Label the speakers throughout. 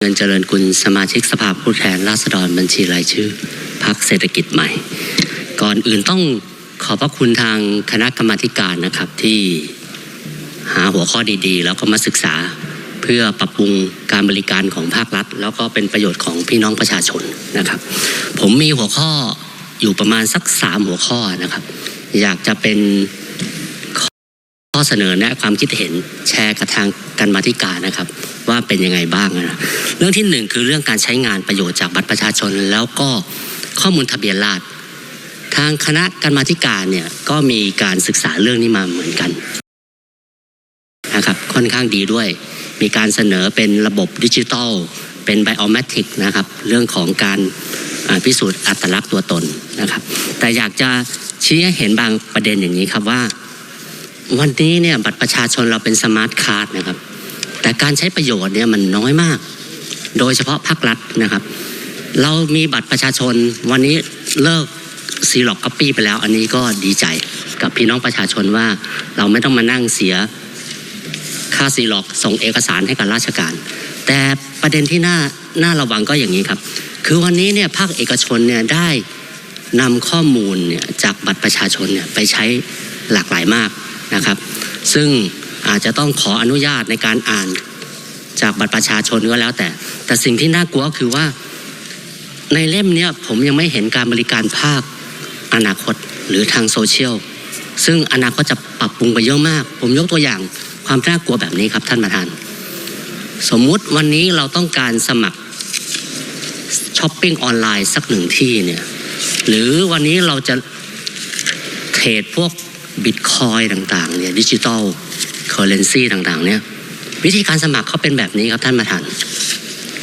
Speaker 1: เงินเจริญกุลสมาชิกสภาผู้แทนราษฎรบัญชีรายชื่อพักเศรษฐกิจใหม่ ก่อนอื่นต้องขอบพระคุณทางคณะกรรมาธิการนะครับที่หาหัวข้อดีๆ แล้วก็มาศึกษาเพื่อปรับปรุงการบริการของภาครัฐ แล้วก็เป็นประโยชน์ของพี่น้องประชาชนนะครับ ผมมีหัวข้ออยู่ประมาณสักสามหัวข้อนะครับ อยากจะเป็นข้อเสนอแนะความคิดเห็นแชร์กับทางการมาธิการนะครับ ว่าเป็นยังไงบ้างนะเรื่องที่หนึ่งคือเรื่องการใช้งานประโยชน์จากบัตรประชาชน แล้วก็ข้อมูลทะเบียนราษฎรทางคณะการมาธิการเนี่ยก็มีการศึกษาเรื่องนี้มาเหมือนกันนะครับค่อนข้างดีด้วย มีการเสนอเป็นระบบดิจิทัลเป็นไบโอเมตริกนะครับเรื่องของการพิสูจน์อัตลักษณ์ตัวตนนะครับ แต่อยากจะชี้ให้เห็นบางประเด็นอย่างนี้ครับว่า วันนี้เนี่ยบัตรประชาชนเราเป็นสมาร์ทคาร์ดนะครับ แต่การใช้ประโยชน์เนี่ยมันน้อยมาก โดยเฉพาะภาครัฐนะครับ เรามีบัตรประชาชนวันนี้เลิกซีล็อกก๊อปปี้ไปแล้ว อันนี้ก็ดีใจกับพี่น้องประชาชนว่าเราไม่ต้องมานั่งเสียค่าซีล็อกส่งเอกสารให้กับราชการ แต่ประเด็นที่น่าน่าระวังก็อย่างนี้ครับ คือวันนี้เนี่ยภาคเอกชนเนี่ยได้นำข้อมูลเนี่ยจากบัตรประชาชนเนี่ยไปใช้หลากหลายมากนะครับ ซึ่ง อาจจะต้องขออนุญาตในการอ่านจากบัตรประชาชนก็แล้วแต่ แต่สิ่งที่น่ากลัวคือว่าในเล่มเนี้ยผมยังไม่เห็นการบริการภาคอนาคตหรือทางโซเชียลซึ่งอนาคตจะปรับปรุงไปเยอะมาก ผมยกตัวอย่างความน่ากลัวแบบนี้ครับท่านประธาน สมมุติวันนี้เราต้องการสมัครช้อปปิ้งออนไลน์สักหนึ่งที่เนี่ยหรือวันนี้เราจะเทรดพวกบิตคอยต่างๆเนี่ยดิจิตอล เคอร์เรนซีต่างๆ เนี่ย วิธีการสมัครเขาเป็นแบบนี้ครับท่านประธาน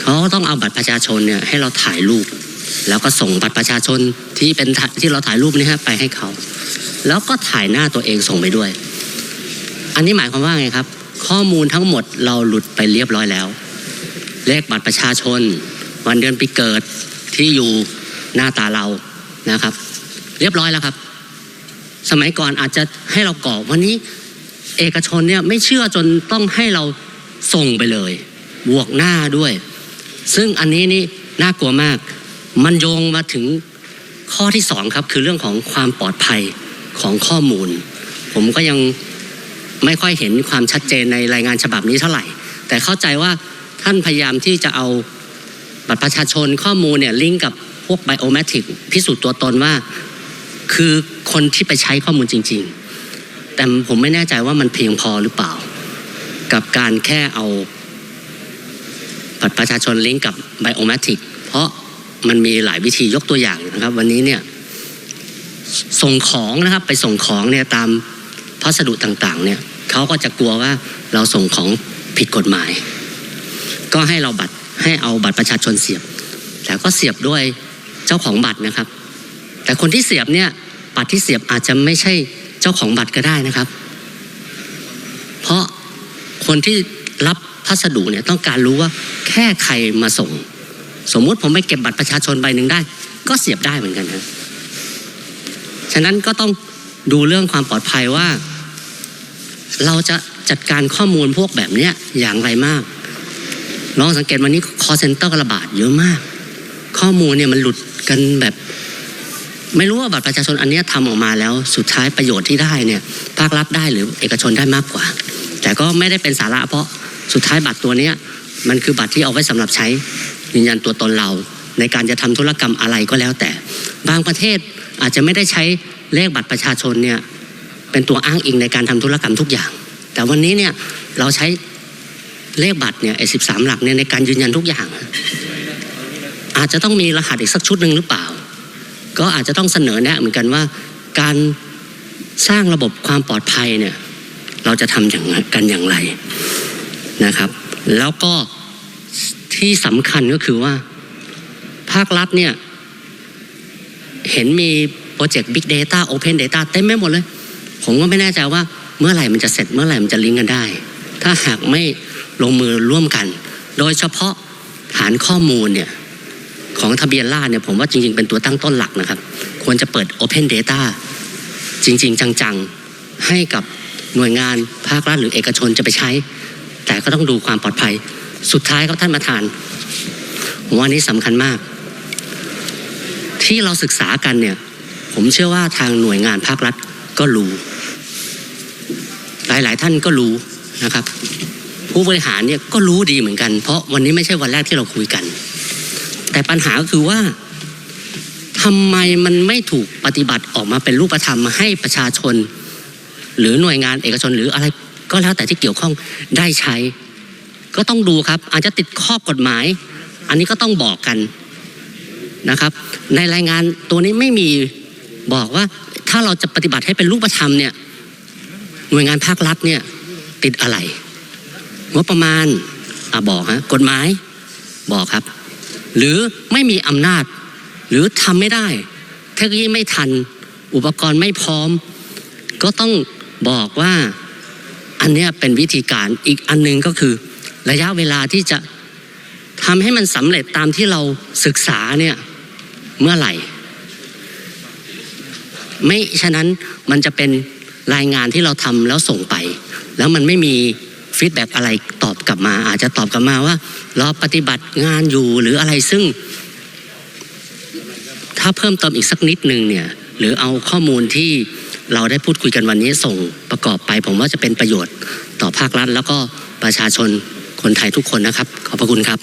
Speaker 1: เขาต้องเอาบัตรประชาชนเนี่ยให้เราถ่ายรูป แล้วก็ส่งบัตรประชาชนที่เป็นที่เราถ่ายรูปนี้ฮะไปให้เขา แล้วก็ถ่ายหน้าตัวเองส่งไปด้วย อันนี้หมายความว่าไงครับ ข้อมูลทั้งหมดเราหลุดไปเรียบร้อยแล้ว เลขบัตรประชาชน วันเดือนปีเกิดที่อยู่หน้าตาเรานะครับ เรียบร้อยแล้วครับ สมัยก่อนอาจจะให้เรากรอกวันนี้ เอกชนเนี่ยไม่เชื่อจนต้องให้เราส่งไปเลย บวกหน้าด้วย ซึ่งอันนี้นี่น่ากลัวมาก มันโยงมาถึงข้อที่สองครับ คือเรื่องของความปลอดภัยของข้อมูล ผมก็ยังไม่ค่อยเห็นความชัดเจนในรายงานฉบับนี้เท่าไหร่ แต่เข้าใจว่าท่านพยายามที่จะเอาบัตรประชาชนข้อมูลเนี่ยลิงก์กับพวกไบโอเมตริกพิสูจน์ตัวตนว่า คือคนที่ไปใช้ข้อมูลจริง ๆ แต่ผมไม่แน่ใจว่ามันเพียงพอหรือเปล่า กับการแค่เอาบัตรประชาชนลิงก์กับไบโอเมตริกเพราะมันมีหลายวิธียกตัวอย่างนะครับ วันนี้เนี่ยส่งของนะครับไปส่งของเนี่ยตามพัสดุต่างๆเนี่ยเขาก็จะกลัวว่าเราส่งของผิดกฎหมาย ก็ให้เราบัตรให้เอาบัตรประชาชนเสียบ แต่ก็เสียบด้วยเจ้าของบัตรนะครับ แต่คนที่เสียบเนี่ยบัตรที่เสียบอาจจะไม่ใช่ เจ้าของบัตรก็ได้นะครับ เพราะคนที่รับพัสดุเนี่ยต้องการรู้ว่าแค่ใครมาส่ง สมมุติผมไปเก็บบัตรประชาชนใบหนึ่งได้ ก็เสียบได้เหมือนกันนะฉะนั้นก็ต้องดูเรื่องความปลอดภัยว่า เราจะจัดการข้อมูลพวกแบบเนี้ยอย่างไรมากลองสังเกตวันนี้ call center ระบาดเยอะมาก ข้อมูลเนี่ยมันหลุดกันแบบ ไม่รู้ว่าบัตรประชาชนอันนี้ยทำออกมาแล้วสุดท้ายประโยชน์ที่ได้เนี่ยภาครัฐได้หรือเอกชนได้มากกว่า แต่ก็ไม่ได้เป็นสาระเพราะสุดท้ายบัตรตัวนี้มันคือบัตรที่เอาไว้สำหรับใช้ยืนยันตัวตนเรา ในการจะทำธุรกรรมอะไรก็แล้วแต่ บางประเทศอาจจะไม่ได้ใช้เลขบัตรประชาชนเนี่ยเป็นตัวอ้างอิงในการทำธุรกรรมทุกอย่าง แต่วันนี้เนี่ยเราใช้เลขบัตรเนี่ยไอ้สิบสามหลักเนี่ยในการยืนยันทุกอย่าง อาจจะต้องมีรหัสอีกสักชุดหนึ่งหรือเปล่า ก็อาจจะต้องเสนอแนะเหมือนกันว่าการสร้างระบบความปลอดภัยเนี่ยเราจะทำอย่างกันอย่างไรนะครับ แล้วก็ที่สำคัญก็คือว่า ภาครัฐเนี่ยเห็นมีโปรเจกต์ Big Data Open Data เต็มไม่หมดเลย ผมก็ไม่แน่ใจว่าเมื่อไหร่มันจะเสร็จเมื่อไหร่มันจะลิงก์กันได้ ถ้าหากไม่ลงมือร่วมกัน โดยเฉพาะฐานข้อมูลเนี่ย ของทะเบียนราษเนี่ยผมว่าจริงๆ เป็นตัวตั้งต้นหลักนะครับ ควรจะเปิด Open Data จริง ๆ จังๆ ให้กับหน่วยงานภาครัฐหรือเอกชนจะไปใช้ แต่ก็ต้องดูความปลอดภัย สุดท้ายครับท่านประธานผมว่านี้สำคัญมาก ที่เราศึกษากันเนี่ย ผมเชื่อว่าทางหน่วยงานภาครัฐก็รู้ หลายๆท่านก็รู้นะครับ ผู้บริหารเนี่ยก็รู้ดีเหมือนกัน เพราะวันนี้ไม่ใช่วันแรกที่เราคุยกัน แต่ปัญหาก็คือว่าทำไมมันไม่ถูกปฏิบัติออกมาเป็นรูปธรรมให้ประชาชน หรือหน่วยงานเอกชนหรืออะไรก็แล้วแต่ที่เกี่ยวข้องได้ใช้ ก็ต้องดูครับ อาจจะติดข้อกฎหมาย อันนี้ก็ต้องบอกกันนะครับ ในรายงานตัวนี้ไม่มีบอกว่าถ้าเราจะปฏิบัติให้เป็นรูปธรรมเนี่ยหน่วยงานภาครัฐเนี่ยติดอะไรงบประมาณอะบอกฮะกฎหมายบอกครับ หรือไม่มีอำนาจ หรือทำไม่ได้ เทคโนโลยีไม่ทัน อุปกรณ์ไม่พร้อม ก็ต้องบอกว่าอันนี้เป็นวิธีการอีกอันหนึงก็คือ ระยะเวลาที่จะทำให้มันสำเร็จตามที่เราศึกษาเนี่ยเมื่อไหร่ ไม่ฉะนั้นมันจะเป็นรายงานที่เราทำแล้วส่งไป แล้วมันไม่มี ฟีดแบ็อะไรตอบกลับมา อาจจะตอบกลับมาว่า เราปฏิบัติงานอยู่หรืออะไรซึ่ง ถ้าเพิ่มเติมอีกสักนิดนึงเนี่ยหรือเอาข้อมูลที่เราได้พูดคุยกันวันนี้ส่งประกอบไปผมว่าจะเป็นประโยชน์ต่อภาครัฐ แล้วก็ประชาชนคนไทยทุกคนนะครับ ขอบพระคุณครับ